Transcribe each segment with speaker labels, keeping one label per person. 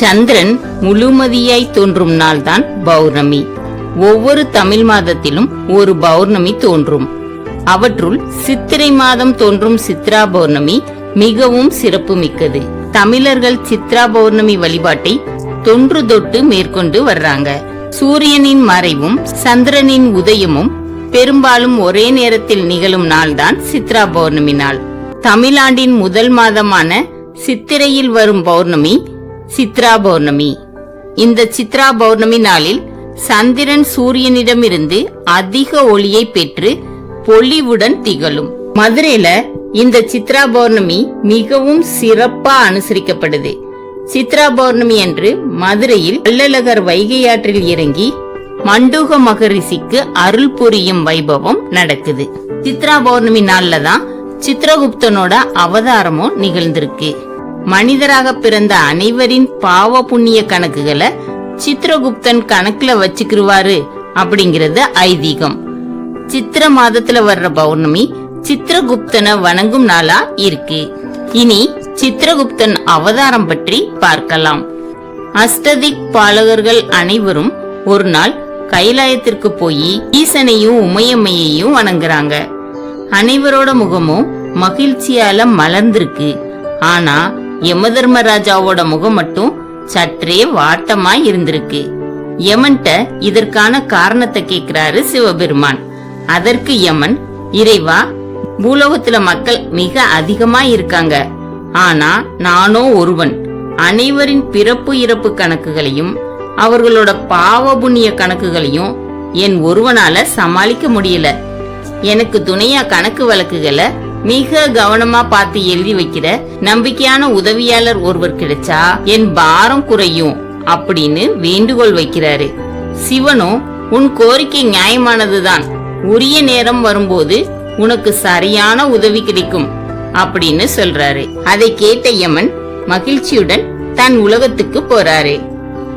Speaker 1: சந்திரன் முழுமதியாய் தோன்றும் நாள்தான் பௌர்ணமி. ஒவ்வொரு தமிழ் மாதத்திலும் ஒரு பௌர்ணமி தோன்றும். அவற்றுள் சித்திரை மாதம் தோன்றும் சித்ரா பௌர்ணமி மிகவும் சிறப்பு மிக்கது தமிழர்கள் சித்ரா பௌர்ணமி வழிபாட்டை தொன்று தொட்டு மேற்கொண்டு வர்றாங்க. சூரியனின் மறைவும் சந்திரனின் உதயமும் பெரும்பாலும் ஒரே நேரத்தில் நிகழும் நாள்தான் சித்ரா பௌர்ணமி நாள். தமிழாண்டின் முதல் மாதமான சித்திரையில் வரும் பௌர்ணமி சித்ரா பௌர்ணமி இந்த சித்ரா பௌர்ணமி நாளில் சந்திரன் சூரியனிடமிருந்து அதிக ஒளியை பெற்று பொலிவுடன் திகழும். மதுரையில இந்த சித்ரா பௌர்ணமி மிகவும் சிறப்பா அனுசரிக்கப்படுது. சித்ரா பௌர்ணமி அன்று மதுரையில் அல்லழகர் வைகை ஆற்றில் இறங்கி மண்டூக மகரிஷிக்கு அருள் புரியும் வைபவம் நடக்குது. சித்ரா பௌர்ணமி நாள்ல தான் சித்ரகுப்தனோட அவதாரமும் நிகழ்ந்திருக்கு. மனிதராக பிறந்த அனைவரின் பாவ புண்ணிய கணக்குகளை சித்ரகுப்தன் கணக்குல வச்சுக்கிருவாரு அப்படிங்கிறது ஐதீகம். சித்திர மாதத்துல வர்ற பௌர்ணமி சித்திரகுப்தனை வணங்கும் நாளா இருக்கு. இனி சித்திரகுப்தன் அவதாரம் பற்றி பார்க்கலாம். அஷ்டதிக் பாலகர்கள் அனைவரும் ஒரு நாள் கைலாயத்திற்கு போய் ஈசனையும் உமையம்மையையும் வணங்குறாங்க. அனைவரோட முகமும் மகிழ்ச்சியால மலர்ந்திருக்கு. ஆனா யமதர்மராஜாவோட முகம் மட்டும் சற்றே வாட்டமா இருந்திருக்கு. யமன்ட்ட இதற்கான காரணத்தை கேக்குறாரு சிவபெருமான். அதற்கு யமன் இறைவா பூலோகத்துல மக்கள் மிக அதிகமா இருக்காங்க. ஆனா நானோ ஒருவன். அனைவரின் பிறப்பு இறப்பு கணக்குகளையும் அவர்களோட பாவ புண்ணிய கணக்குகளையும் என் ஒருவனால சமாளிக்க முடியல. எனக்கு துணையா கணக்கு வழக்குகளை மிக கவனமா பார்த்து எழுதி வைக்கிற நம்பிக்கையான உதவியாளர் ஒருவர் கிடைச்சா என் பாரம் குறையும் அப்படின்னு வேண்டுகோள் வைக்கிறாரு. சிவனும் உன் கோரிக்கை நியாயமானதுதான். உரிய நேரம் வரும்போது உனக்கு சரியான உதவி கிடைக்கும் அப்படின்னு சொல்றாரு. அதை கேட்ட யமன் மகிழ்ச்சியுடன் தன் உலகத்துக்கு போறாரு.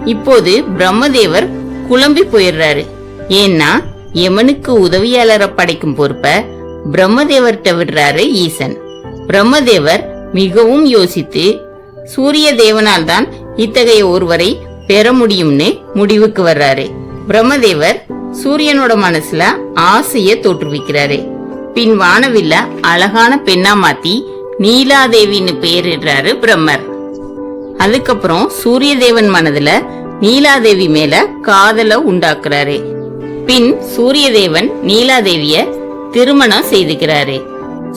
Speaker 1: இப்போது பிரம்மதேவர் குழம்பி போயிடுறாரு. ஏன்னா யமனுக்கு உதவியாளரை படைக்கும் பொறுப்ப பிரம்மதேவர்கிட்ட விடுறாரு ஈசன். பிரம்மதேவர் மிகவும் யோசித்து சூரிய தேவனால் தான் இத்தகைய ஒருவரை பெற முடியும்னு முடிவுக்கு வர்றாரு. பிரம்மதேவர் சூரியனோட மனசுல ஆசைய தோற்றுவிக்கிறாரு. பின் வானவில்ல அழகான பெண்ணா மாத்தி நீலாதேவின்னு பெயரிடுறாரு பிரம்மர். அதுக்கப்புறம் சூரியதேவன் மனதுல நீலாதேவி மேல காதல உண்டாக்குறாரு. பின் சூரியதேவன் நீலாதேவிய திருமணம் செய்துக்கிறாரு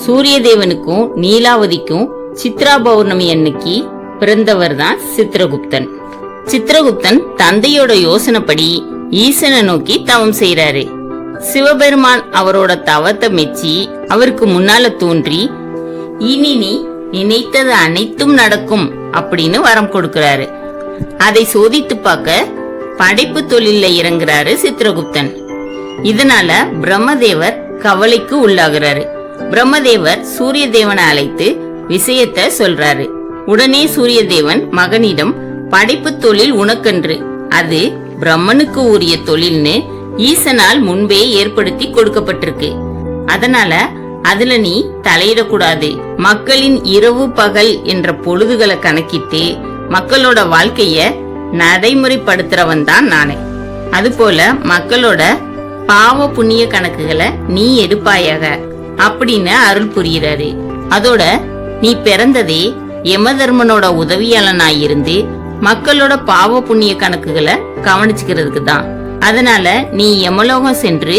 Speaker 1: சூரியதேவனுக்கும் நீலாவதிக்கும் சித்ரா பௌர்ணமி அன்னைக்கு பிறந்தவர் தான் சித்ரகுப்தன் சித்ரகுப்தன் தந்தையோட யோசனைப்படி ஈசனை நோக்கி தவம் செய்யறாரு சிவபெருமான் அவரோட தவத்தை மெச்சி அவருக்கு முன்னால தோன்றி இனி நீ நினைத்தது அனைத்தும் நடக்கும் அப்படின்னு வரம் கொடுக்கிறாரு. அதை சோதித்து பார்க்க படைப்பு தொழில இறங்குறாரு சித்ரகுப்தன் இதனால பிரம்மதேவர் கவலைக்கு உள்ளாகிறாரு. பிரம்மதேவர் சூரிய தேவனை அழைத்து விஷயத்த சொல்றாரு. உடனே சூரிய தேவன் மகனிடம் படைப்பு தொழில் உனக்கன்று. அது பிரம்மனுக்கு உரிய தொழில்னு ஈசனால் முன்பே ஏற்படுத்தி கொடுக்கப்பட்டிருக்கு. அதனால அதுல நீ தலையிடக்கூடாது. மக்களின் இரவு பகல் என்ற பொழுதுகளை கணக்கிட்டு மக்களோட வாழ்க்கைய நடைமுறைப்படுத்துறவன் தான் நானே. அதுபோல மக்களோட பாவ புண்ணிய கணக்குகளை நீ எடுப்பாயாக அப்படின்னு அருள் புரிகிறாரு. அதோட நீ பிறந்ததே யமதர்மனோட உதவியாளனாய் இருந்து மக்களோட பாவ புண்ணிய கணக்குகளை கவனிச்சுக்கிறதுக்கு தான். அதனால நீ யமலோகம் சென்று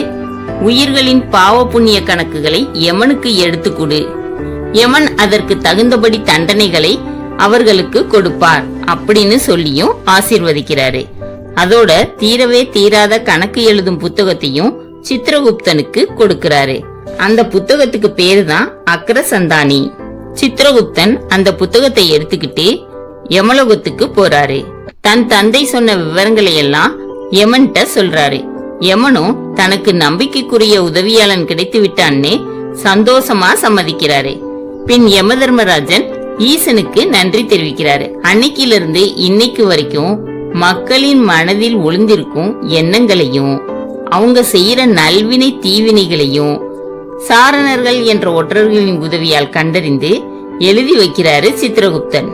Speaker 1: உயிர்களின் பாவ புண்ணிய கணக்குகளை யமனுக்கு எடுத்து கொடு யமன் அதற்கு தகுந்தபடி தண்டனைகளை அவர்களுக்கு கொடுப்பார் அப்படின்னு சொல்லியும் ஆசீர்வதிக்கிறாரு. அதோட தீரவே தீராத கணக்கு எழுதும் புத்தகத்தையும் சித்திரகுப்தனுக்கு கொடுக்கிறாரு. அந்த புத்தகத்துக்கு பேரு தான் அக்ரசந்தானி. சித்திரகுப்தன் அந்த புத்தகத்தை எடுத்துக்கிட்டு யமலோகத்துக்கு போறாரு. தன் தந்தை சொன்ன விவரங்களை எல்லாம் யமன்கிட்ட சொல்றாரு. யமனும் தனக்கு நம்பிக்கைக்குரிய உதவியாளன் கிடைத்து விட்டான்னு சந்தோஷமா சம்மதிக்கிறாரு. பின் யமதர்மராஜன் ஈசனுக்கு நன்றி தெரிவிக்கிறாரு. அன்னைக்கிலிருந்து இன்னைக்கு வரைக்கும் மக்களின் மனதில் ஒளிந்திருக்கும் எண்ணங்களையும் அவங்க செய்யற நல்வினை தீவினைகளையும் சாரணர்கள் என்ற ஒற்றர்களின் உதவியால் கண்டறிந்து எழுதி வைக்கிறாரு சித்திரகுப்தன்.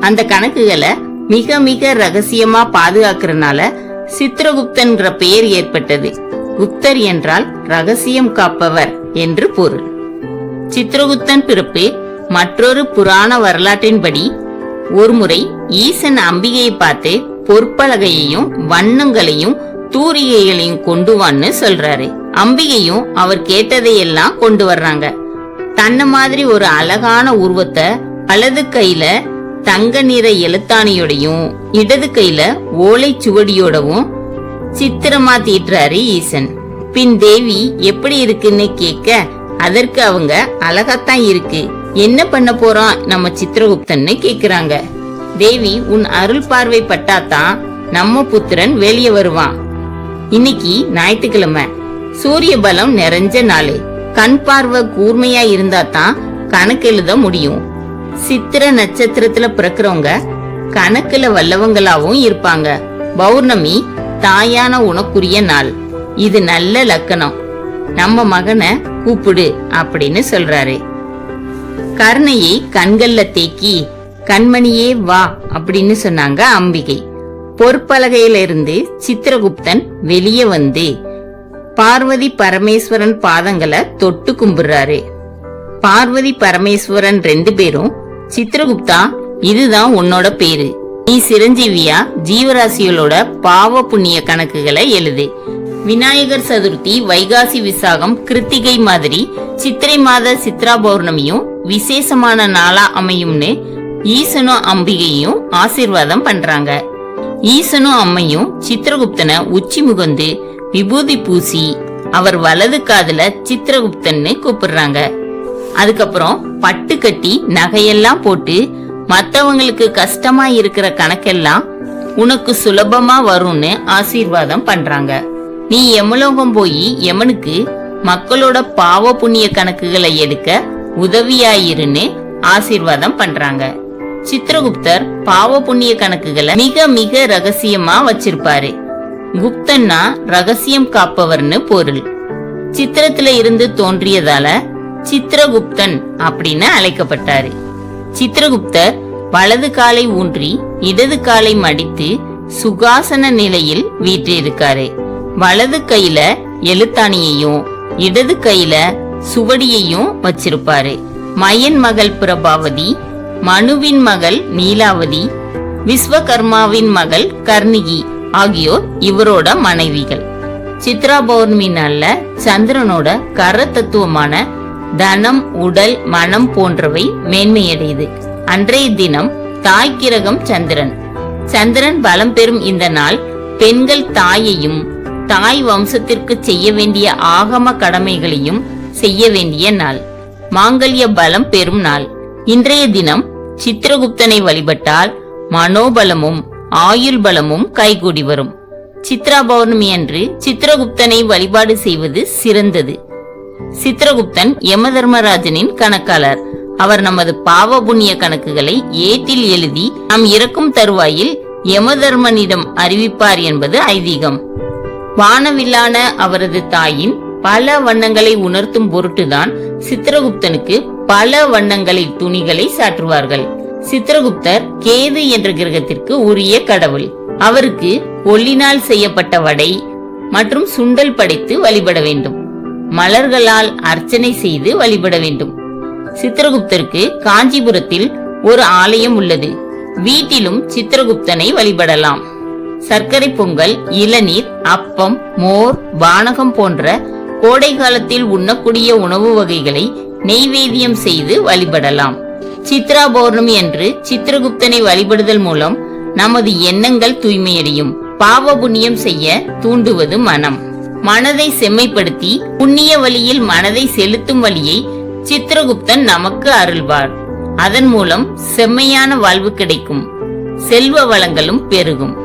Speaker 1: அந்த கணக்குகளை மிக மிக ரகசியமா பாதுகாக்கிறனால சித்திரகுப்தன்கிற பெயர் ஏற்பட்டது. குப்தர் என்றால் ரகசியம் காப்பவர் என்று பொருள். சித்திரகுப்தன் பிறப்பு மற்றொரு புராண வரலாற்றின்படி ஒருமுறை ஈசன் அம்பிகையை பார்த்து பொற்பலகையையும் வண்ணங்களையும் தூரிகைகளையும் கொண்டு வான்னு சொல்றாரு. அம்பிகையும் அவர் கேட்டதையெல்லாம் கொண்டு வர்றாங்க. தன்ன மாதிரி ஒரு அழகான உருவத்தை வலது கையில தங்க நிற எழுத்தாணியோடையும் இடது கையில ஓலை சுவடியோடவும் சித்திரமா தீட்டுறாரு ஈசன். பின் தேவி எப்படி இருக்குன்னு கேட்க அதற்கு அவங்க அழகாத்தான் இருக்கு. என்ன பண்ண போறோம் நம்ம சித்திரகுப்தன்னு கேக்குறாங்க. தேவி உன் அருள் பார்வை பட்டாதான் நம்ம புத்திரன் வெளியே வருவான். இன்னைக்கு ஞாயிற்றுக்கிழமை. சூரிய பலம் நிறைஞ்ச நாள். கண் பார்வை கூர்மையா இருந்தா தான் கணக்கு எழுத முடியும். சித்திர நட்சத்திரத்துல பிறக்கிறவங்க கணக்குல வல்லவங்களாவும் இருப்பாங்க. பௌர்ணமி தாயான உனக்குரிய நாள். இது நல்ல லக்கணம். நம்ம மகனை கூப்பிடு அப்படின்னு சொல்றாரு. கர்ணையை கண்கள்ல தேக்கி கண்மணியே வா அப்படின்னு சொன்னாங்க அம்பிகை. பொற்பலகையிலிருந்து சித்திரகுப்தன் வெளியே வந்து. பார்வதி பரமேஸ்வரன் பாதங்களை தொட்டு கும்பிடுறாரு. பார்வதி பரமேஸ்வரன் ரெண்டு பேரும் சித்திரகுப்தா இதுதான் உன்னோட பேரு. நீ சிரஞ்சீவியா ஜீவராசிகளோட பாவ புண்ணிய கணக்குகளை எழுது. விநாயகர் சதுர்த்தி வைகாசி விசாகம் கிருத்திகை மாதிரி சித்திரை மாத சித்ரா பௌர்ணமியும் விசேஷமான நாளா அமையும்னு ஈசனும் அம்பிகையும் ஆசீர்வாதம் பண்றாங்க. ஈசனும் அம்மையும் சித்திரகுப்தனை உச்சி முகந்து விபூதி பூசி அவர் வலது காதுல சித்திரகுப்தன்னு கூப்பிடுறாங்க. அதுக்கப்புறம் பட்டு கட்டி நகையெல்லாம் போட்டு மத்தவங்களுக்கு கஷ்டமா இருக்கிற கணக்கெல்லாம் உனக்கு சுலபமா வரும்னு ஆசீர்வாதம் பண்றாங்க. நீ யமலோகம் போய் யமனுக்கு மக்களோட பாவ புண்ணிய கணக்குகளை எடுக்க உதவியாயிருன்னு ஆசீர்வாதம் பண்றாங்க. சித்திரகுப்தர் பாவ புண்ணிய கணக்குகளை மிக மிக ரகசியமா வச்சிருப்பாரு. குப்தன்னா ரகசியம் காப்பவர்னு பொருள். சித்திரத்துல இருந்து தோன்றியதால சித்திரகுப்தன் அப்படின்னு அழைக்கப்பட்டாரு. சித்திரகுப்தர் வலது காலை ஊன்றி இடது காலை மடித்து சுகாசன நிலையில் வீற்றிருக்காரு. வலது கையில எழுத்தாணியையும் இடது கையில சுவடியையும் வச்சிருப்பாரு. மயன் மகள் பிரபாவதி மனுவின் மகள் நீலாவதி விஸ்வகர்மாவின் மகள் கர்ணிகி ஆகியோர் இவரோட மனைவிகள். சித்ரா பௌர்ணமி நல்ல சந்திரனோட கர தத்துவமான தனம் உடல் மனம் போன்றவை மேன்மையடையுது. அன்றைய தினம் தாய் கிரகம் சந்திரன். சந்திரன் பலம் பெறும் இந்த நாள் பெண்கள் தாயையும் தாய் வம்சத்திற்கு செய்ய வேண்டிய ஆகம கடமைகளையும் செய்ய வேண்டிய நாள். மாங்கல்ய பலம் பெறும் நாள். இன்றைய தினம் சித்திரகுப்தனை வழிபட்டால் மனோபலமும் ஆயுள் பலமும் கைகூடி வரும். சித்ரா பௌர்ணமி அன்று சித்திரகுப்தனை வழிபாடு செய்வது சிறந்தது. சித்திரகுப்தன் யமதர்மராஜனின் கணக்காளர். அவர் நமது பாவ புண்ணிய கணக்குகளை ஏட்டில் எழுதி நாம் இறக்கும் தருவாயில் யமதர்மனிடம் அறிவிப்பார் என்பது ஐதீகம். வானவில்லான அவரது தாயின் பல வண்ணங்களை உணர்த்தும் பொருட்டுதான் சித்திரகுப்தனுக்கு பல வண்ணங்களில் துணிகளை சாற்றுவார்கள். சித்திரகுப்தர் கேது என்ற கிரகத்திற்கு உரிய கடவுள். அவருக்கு ஒல்லினால் செய்யப்பட்ட வடை மற்றும் சுண்டல் படைத்து வழிபட வேண்டும். மலர்களால் அர்ச்சனை செய்து வழிபட வேண்டும். சித்திரகுப்தருக்கு காஞ்சிபுரத்தில் ஒரு ஆலயம் உள்ளது. வீட்டிலும் சித்திரகுப்தனை வழிபடலாம். சர்க்கரை பொங்கல் இளநீர் அப்பம் மோர் வானகம் போன்ற கோடை காலத்தில் உண்ணக்கூடிய உணவு வகைகளை நெய்வேத்தியம் செய்து வழிபடலாம். சித்ரா பௌர்ணமி அன்று சித்திரகுப்தனை வழிபடுதல் மூலம் நமது எண்ணங்கள் தூய்மையடையும். பாவ புண்ணியம் செய்ய தூண்டுவது மனம். மனதை செம்மைப்படுத்தி புண்ணிய வழியில் மனதை செலுத்தும் வழியை சித்திரகுப்தன் நமக்கு அருள்வார். அதன் மூலம் செம்மையான வாழ்வு கிடைக்கும். செல்வ வளங்களும் பெருகும்.